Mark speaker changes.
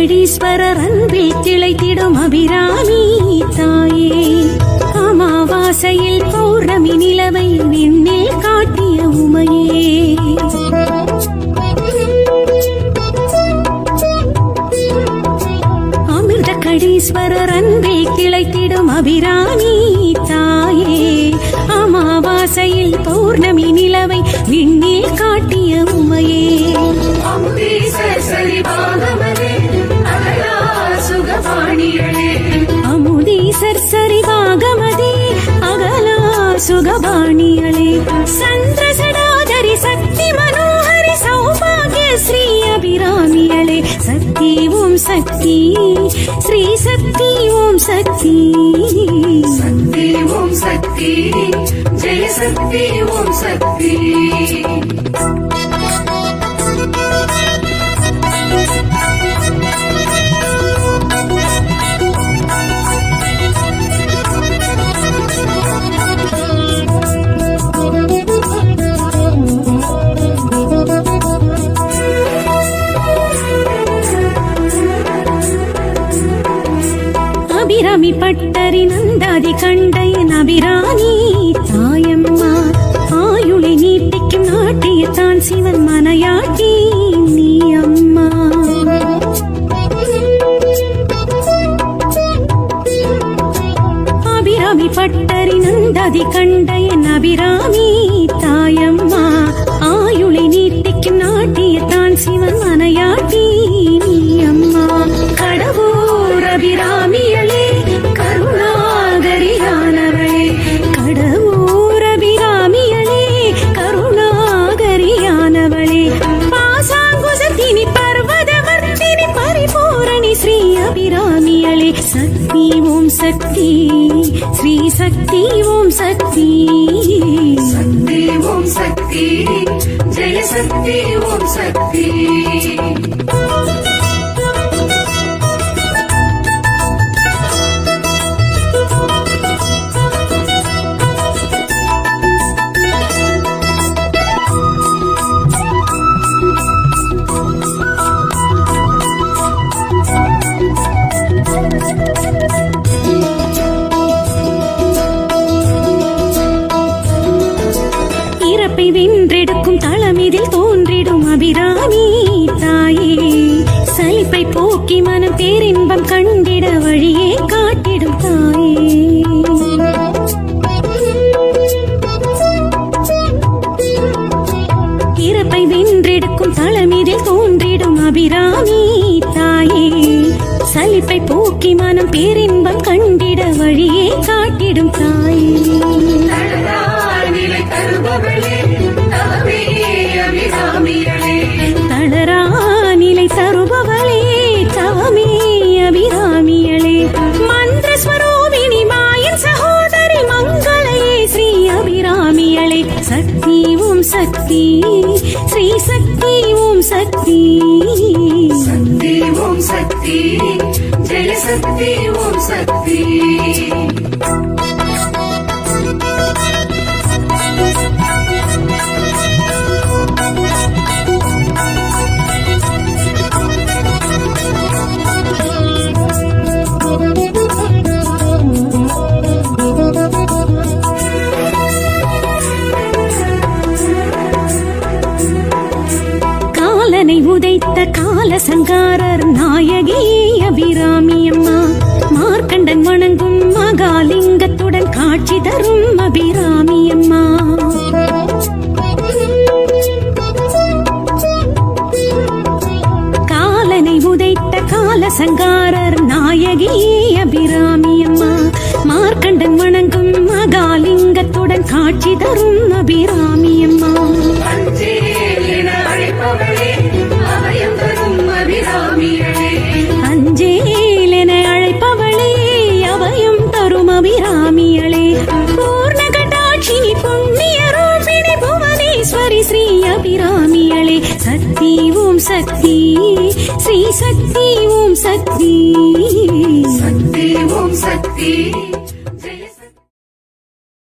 Speaker 1: அமிர்தகடீஸ்வரர் அன்பில் திளைத்திடும் அபிராமி தாயே. அமாவாசையில் பௌர்ணமி நிலவை விண்ணில் காட்டிய உமையே. அமிர்த கடீஸ்வரர் அன்பில் திளைத்திடும் அபிராமி தாயே. அமாவாசையில் பௌர்ணமி நிலவை விண்ணில் காட்டிய உமையே. அமுதீசர் சரிவாகமதே அகலா சுகபாணியளே சந்திர சடாதரி சக்தி மனோஹரி சௌபாகிய ஸ்ரீ அபிராமியளே சக்தி ஓம் சக்தி. ஸ்ரீ சக்தி ஓம் சக்தி.
Speaker 2: சக்தி ஓம் சக்தி. ஜெய சக்தி ஓம்
Speaker 1: அபிராமி பட்டரி நந்தாதி கண்டையன் அபிராமி தாயம்மா ஆயுளை நீட்டிக்கும் நாட்டியத்தான் சிவன் மனையாட்டி. நீ அம்மா. அபிராமி பட்டரி நந்தாதி கண்டையன் அபிராமி தாயம்மா ஆயுளை நீட்டிக்கும் நாட்டியத்தான் சிவன் ஓம் சக்தி. ஸ்ரீ சக்தி ஓம் சக்தி.
Speaker 2: சக்தி ஓம் சக்தி. ஜெய சக்தி ஓம் சக்தி.
Speaker 1: மனதில் தோன்றிடும் அபிராமி தாயே. சலிப்பை போக்கி மனம் பேரின்பம் கண்டிட வழியே காட்டிடும் தாயே. இறப்பை வென்றெடுக்கும் தளமிதில் தோன்றிடும் அபிராமி தாயே. சலிப்பை போக்கி மனம் பேரின்பம் கண்டிட வழியே காட்டிடும் தாயே.
Speaker 2: தருபவளே.
Speaker 1: சக்தி ஓம் சக்தி. ஸ்ரீ சக்தி ஓம் சக்தி.
Speaker 2: சக்தி ஓம் சக்தி ஜெய சக்தி ஓம் சக்தி.
Speaker 1: காலனை உதைத்த கால சங்காரர் நாயகி அபிராமி அம்மா மார்க்கண்டன் வணங்கும் மகாலிங்கத்துடன் காட்சி தரும் அபிராமி அம்மா காலனை உதைத்த கால சங்காரர் நாயகி அபிராமி அம்மா மார்க்கண்டன் வணங்கும் மகாலிங்கத்துடன் காட்சி தரும் அபிராமி சக்தி ஸ்ரீ சக்தி ஓம் சக்தி.
Speaker 2: சக்தி ஓம் சக்தி.